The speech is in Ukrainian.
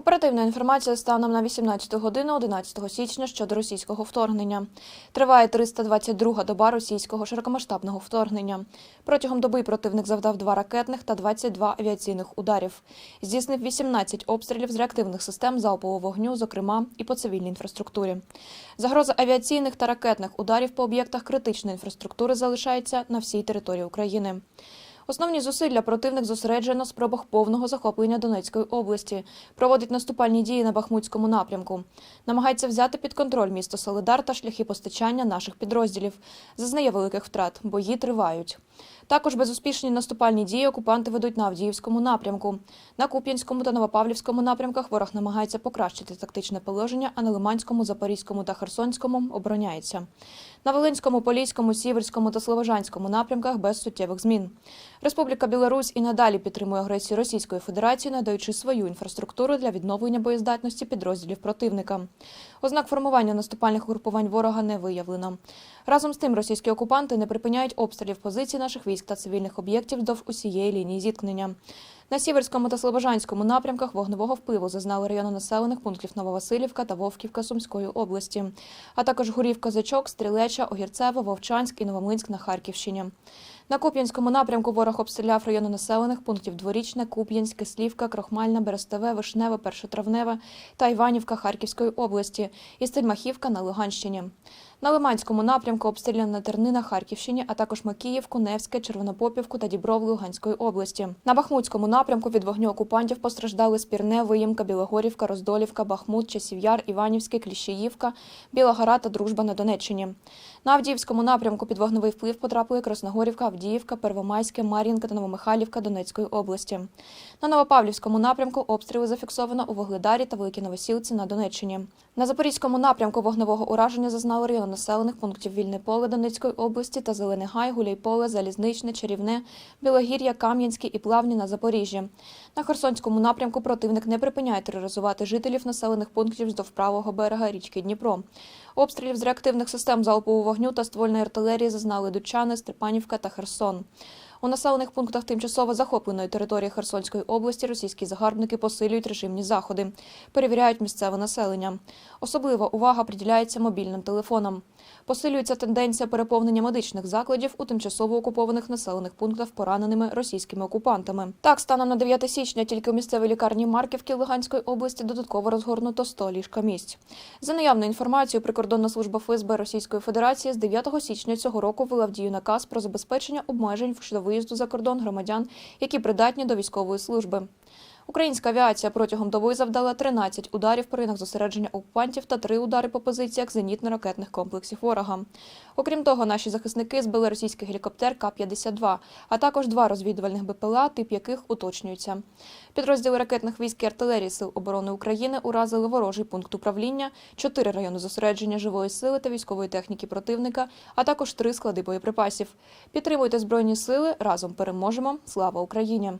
Оперативна інформація станом на 18 годину 11 січня щодо російського вторгнення. Триває 322-га доба російського широкомасштабного вторгнення. Протягом доби противник завдав два ракетних та 22 авіаційних ударів. Здійснив 18 обстрілів з реактивних систем залпового вогню, зокрема і по цивільній інфраструктурі. Загроза авіаційних та ракетних ударів по об'єктах критичної інфраструктури залишається на всій території України. Основні зусилля противник зосереджує на спробах повного захоплення Донецької області, проводить наступальні дії на Бахмутському напрямку, намагається взяти під контроль місто Солидар та шляхи постачання наших підрозділів. Зазнає великих втрат, бої тривають. Також безуспішні наступальні дії окупанти ведуть на Авдіївському напрямку. На Куп'янському та Новопавлівському напрямках ворог намагається покращити тактичне положення, а на Лиманському, Запорізькому та Херсонському обороняється. На Волинському, Поліському, Сіверському та Слобожанському напрямках без суттєвих змін. Республіка Білорусь і надалі підтримує агресію Російської Федерації, надаючи свою інфраструктуру для відновлення боєздатності підрозділів противника. Ознак формування наступальних угрупувань ворога не виявлено. Разом з тим, російські окупанти не припиняють обстрілів позицій наших військ та цивільних об'єктів вздовж усієї лінії зіткнення. На Сіверському та Слобожанському напрямках вогневого впливу зазнали райони населених пунктів Нововасилівка та Вовківка Сумської області, а також Гурів Козачок, Стрілеча, Огірцево, Вовчанськ і Новомлинськ на Харківщині. На Куп'янському напрямку ворог обстріляв райони населених пунктів Дворічне, Куп'янськ, Кислівка, Крохмальна, Берестове, Вишневе, Першотравневе та Іванівка Харківської області і Стельмахівка на Луганщині. На Лиманському напрямку обстріляно на Терни на Харківщині, а також Макіївку, Невське, Червонопопівку та Дібров Луганської області. На Бахмутському напрямку від вогню окупантів постраждали Спірне, Виїмка, Білогорівка, Роздолівка, Бахмут, Часів'яр, Іванівське, Кліщеївка, Білогора та Дружба на Донеччині. На Авдіївському напрямку під вогневий вплив потрапили Красногорівка, Авдіївка, Первомайське, Мар'їнка та Новомихайлівка Донецької області. На Новопавлівському напрямку обстріли зафіксовано у Вугледарі та Великій Новосілці на Донеччині. На Запорізькому напрямку вогневого ураження зазнали райони населених пунктів Вільне поле Донецької області та Зелений Гай, Гуляйполе, Залізничне, Чарівне, Білогір'я, Кам'янське і Плавні на Запоріжжі. На Херсонському напрямку противник не припиняє тероризувати жителів населених пунктів здовж правого берега річки Дніпро. Обстрілів з реактивних систем залпового вогню та ствольної артилерії зазнали Дучани, Степанівка та Херсон. У населених пунктах тимчасово захопленої території Херсонської області російські загарбники посилюють режимні заходи, перевіряють місцеве населення. Особлива увага приділяється мобільним телефонам. Посилюється тенденція переповнення медичних закладів у тимчасово окупованих населених пунктах пораненими російськими окупантами. Так, станом на 9 січня тільки в місцевій лікарні Марківки Луганської області додатково розгорнуто 100 ліжка місць. За наявною інформацією, прикордонна служба ФСБ Російської Федерації з 9 січня цього року ввела в дію наказ про забезпечення обмежень щодо виїзду за кордон громадян, які придатні до військової служби. Українська авіація протягом доби завдала 13 ударів по ринах зосередження окупантів та 3 удари по позиціях зенітно-ракетних комплексів ворога. Окрім того, наші захисники збили російський гелікоптер К-52, а також два розвідувальних БПЛА, тип яких уточнюється. Підрозділи ракетних військ і артилерії Сил оборони України уразили ворожий пункт управління, чотири райони зосередження живої сили та військової техніки противника, а також три склади боєприпасів. Підтримуйте збройні сили разом переможемо. Слава Україні!